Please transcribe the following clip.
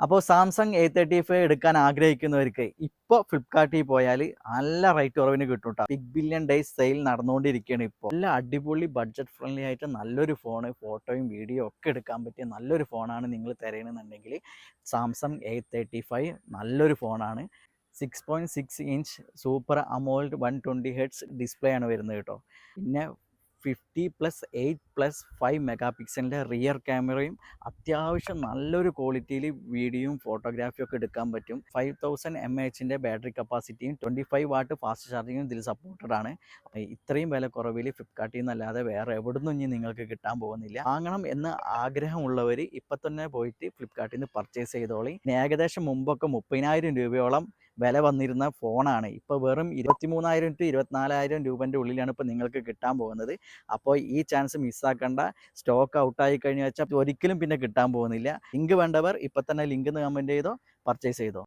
അപ്പോൾ Samsung A thirty five എടുക്കാൻ ആഗ്രഹിക്കുന്നവർക്ക് ഇപ്പോൾ ഫ്ലിപ്കാർട്ടിൽ പോയാൽ നല്ല റേറ്റ് കുറവിന് കിട്ടും കേട്ടോ ബിഗ് ബില്യൺ ഡേയ്സ് സെയിൽ നടന്നുകൊണ്ടിരിക്കുകയാണ് ഇപ്പോൾ നല്ല അടിപൊളി ബഡ്ജറ്റ് ഫ്രണ്ട്ലി ആയിട്ട് നല്ലൊരു ഫോൺ ഫോട്ടോയും വീഡിയോ ഒക്കെ എടുക്കാൻ പറ്റിയ നല്ലൊരു ഫോണാണ് നിങ്ങൾ തിരയണമെന്നുണ്ടെങ്കിൽ സാംസങ് എ തേർട്ടി ഫൈവ് നല്ലൊരു ഫോണാണ് six point six inch super AMOLED one twenty hertz display ആണ് വരുന്നത് കേട്ടോ പിന്നെ fifty plus eight plus five mega പിക്സലിന്റെ rear ക്യാമറയും അത്യാവശ്യം നല്ലൊരു ക്വാളിറ്റിയിൽ വീഡിയോയും ഫോട്ടോഗ്രാഫിയും ഒക്കെ എടുക്കാൻ പറ്റും. ഫൈവ് തൗസൻഡ് എം എച്ചിന്റെ ബാറ്ററി കപ്പാസിറ്റിയും ട്വന്റി ഫൈവ് വാട്ട് ഫാസ്റ്റ് ചാർജിങ്ങും ഇതിൽ സപ്പോർട്ടഡ് ആണ്. ഇത്രയും വില കുറവിൽ ഫ്ലിപ്കാർട്ടിൽ നിന്നല്ലാതെ വേറെ എവിടെ നിന്നും ഇനി നിങ്ങൾക്ക് കിട്ടാൻ പോകുന്നില്ല. വാങ്ങണം എന്ന് ആഗ്രഹമുള്ളവർ ഇപ്പം തന്നെ പോയിട്ട് ഫ്ലിപ്കാർട്ടിൽ നിന്ന് പർച്ചേസ് ചെയ്തോളി. ഏകദേശം മുമ്പൊക്കെ മുപ്പതിനായിരം രൂപയോളം വില വന്നിരുന്ന ഫോണാണ് ഇപ്പോൾ വെറും ഇരുപത്തി മൂന്നായിരം ടു ഇരുപത്തിനാലായിരം രൂപന്റെ ഉള്ളിലാണ് ഇപ്പോൾ നിങ്ങൾക്ക് കിട്ടാൻ പോകുന്നത്. അപ്പോൾ ഈ ചാൻസ് മിസ്സാക്കണ്ട സ്റ്റോക്ക് ഔട്ടായി കഴിഞ്ഞാൽ വെച്ചാൽ ഒരിക്കലും പിന്നെ കിട്ടാൻ പോകുന്നില്ല. ലിങ്ക് വേണ്ടവർ ഇപ്പം തന്നെ ലിങ്ക് കമന്റ് ചെയ്തോ പർച്ചേസ് ചെയ്തോ.